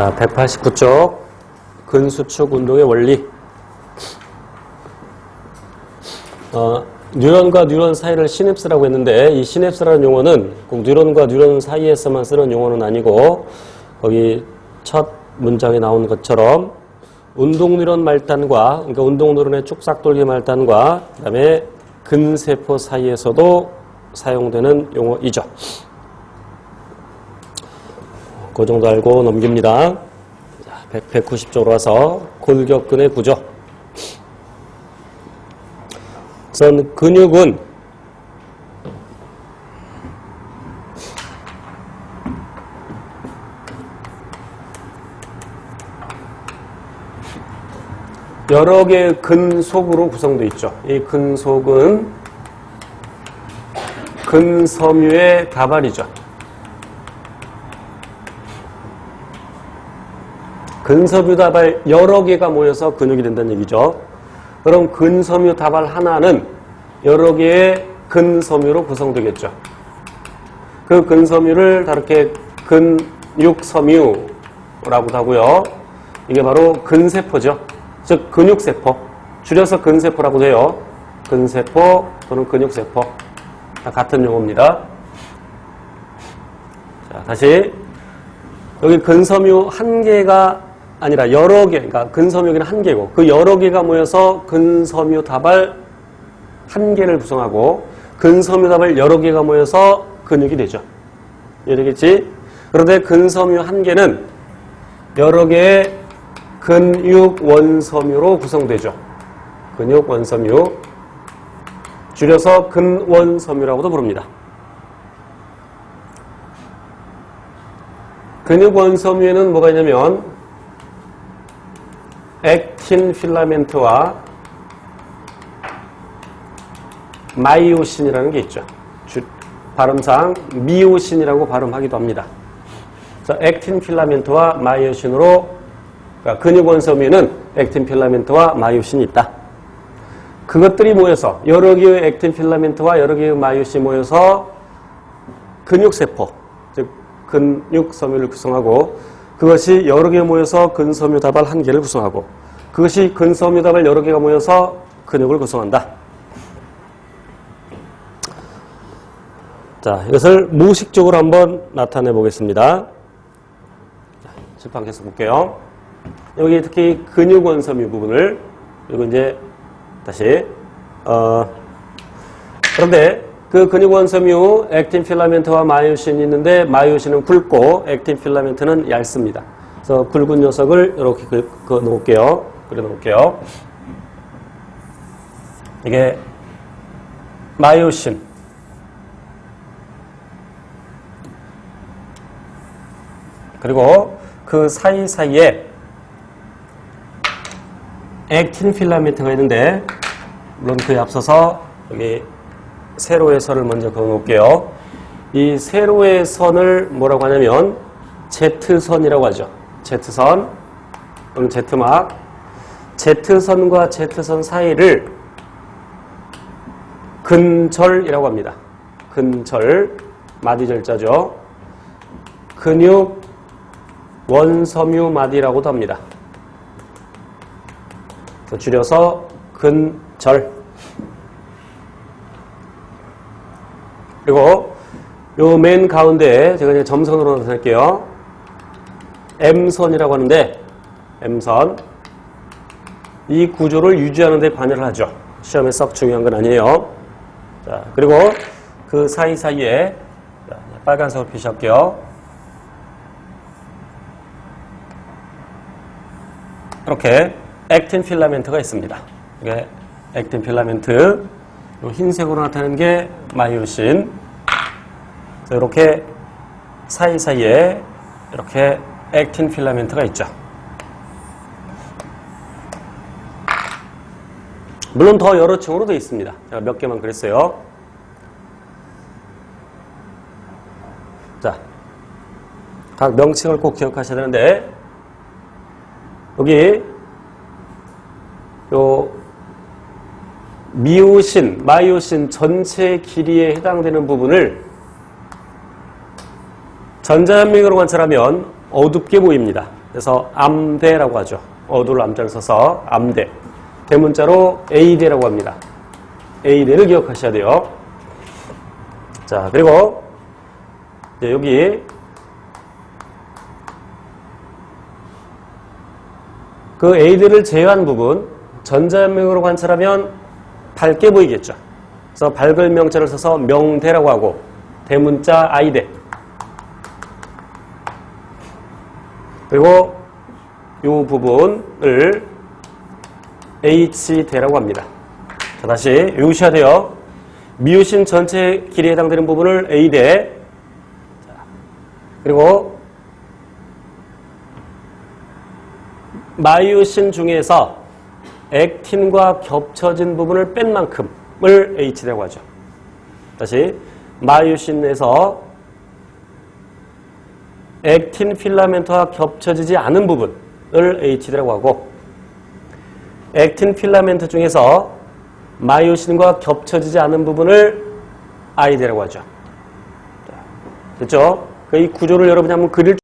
자, 189쪽 근수축 운동의 원리. 어, 뉴런과 뉴런 사이를 시냅스라고 했는데 이 시냅스라는 용어는 꼭 뉴런과 뉴런 사이에서만 쓰는 용어는 아니고 거기 첫 문장에 나온 것처럼 운동 뉴런 말단과 그러니까 운동 뉴런의 쭉싹돌기 말단과 그다음에 근세포 사이에서도 사용되는 용어이죠. 그 정도 알고 넘깁니다. 190쪽으로 와서 골격근의 구조. 우선 근육은 여러 개의 근속으로 구성되어 있죠. 이 근속은 근섬유의 다발이죠. 근섬유 다발 여러 개가 모여서 근육이 된다는 얘기죠. 그럼 근섬유 다발 하나는 여러 개의 근섬유로 구성되겠죠. 그 근섬유를 다르게 근육섬유라고도 하고요. 이게 바로 근세포죠. 즉 근육세포. 줄여서 근세포라고도 해요. 근세포 또는 근육세포. 다 같은 용어입니다. 자, 다시 여기 근섬유 한 개가 아니라 여러 개, 그러니까 근섬유는 한 개고 그 여러 개가 모여서 근섬유 다발 한 개를 구성하고 근섬유 다발 여러 개가 모여서 근육이 되죠. 이해되겠지? 그런데 근섬유 한 개는 여러 개의 근육 원섬유로 구성되죠. 근육 원섬유. 줄여서 근원섬유라고도 부릅니다. 근육 원섬유에는 뭐가 있냐면 액틴 필라멘트와 마이오신이라는 게 있죠. 주- 발음상 미오신이라고 발음하기도 합니다. 그래서 액틴 필라멘트와 마이오신으로 그러니까 근육 원섬유에는 액틴 필라멘트와 마이오신이 있다. 그것들이 모여서 여러 개의 액틴 필라멘트와 여러 개의 마이오신이 모여서 근육세포, 즉 근육 섬유를 구성하고 그것이 여러 개 모여서 근섬유 다발 한 개를 구성하고 그것이 근섬유 다발 여러 개가 모여서 근육을 구성한다. 자, 이것을 무식적으로 한번 나타내 보겠습니다. 자, 칠판 계속 볼게요. 여기 특히 근육 원섬유 부분을 그리고 이제 다시 어 그런데 그 근육 원섬유 액틴 필라멘트와 마이오신이 있는데 마이오신은 굵고 액틴 필라멘트는 얇습니다. 그래서 굵은 녀석을 이렇게 그, 그 놓을게요. 그려 놓을게요. 이게 마이오신 그리고 그 사이사이에 액틴 필라멘트가 있는데 물론 그에 앞서서 여기 세로의 선을 먼저 그어 놓을게요. 이 세로의 선을 뭐라고 하냐면 Z선이라고 하죠. Z선 또는 Z막 Z선과 Z선 사이를 근절이라고 합니다. 근절 마디절자죠. 근육 원섬유 마디라고도 합니다. 줄여서 근절. 그리고 요 맨 가운데 제가 이제 점선으로 나타낼게요. M선이라고 하는데 M선 이 구조를 유지하는 데 관여를 하죠. 시험에 썩 중요한 건 아니에요. 자, 그리고 그 사이사이에 자, 빨간색으로 표시할게요. 이렇게 액틴 필라멘트가 있습니다. 이게 액틴 필라멘트. 요 흰색으로 나타내는 게 마이오신. 이렇게 사이사이에 이렇게 액틴 필라멘트가 있죠. 물론 더 여러 층으로 되어 있습니다. 제가 몇 개만 그랬어요. 자, 각 명칭을 꼭 기억하셔야 되는데 여기 요 미오신, 마이오신 전체 길이에 해당되는 부분을 전자현미경으로 관찰하면 어둡게 보입니다. 그래서 암대라고 하죠. 어두를 암자를 써서 암대. 대문자로 A대라고 합니다. A대를 기억하셔야 돼요. 자, 그리고 여기 그 A대를 제외한 부분 전자명으로 관찰하면 밝게 보이겠죠. 그래서 밝을 명자를 써서 명대라고 하고 대문자 I대 그리고 이 부분을 H대라고 합니다. 자, 다시 외우셔야 돼요. 미우신 전체 길이에 해당되는 부분을 A대 자, 그리고 마이오신 중에서 액틴과 겹쳐진 부분을 뺀 만큼을 H라고 하죠. 다시 마이오신에서 액틴 필라멘트와 겹쳐지지 않은 부분을 H라고 하고 액틴 필라멘트 중에서 마이오신과 겹쳐지지 않은 부분을 I라고 하죠. 자, 됐죠? 그이 구조를 여러분이 한번 그릴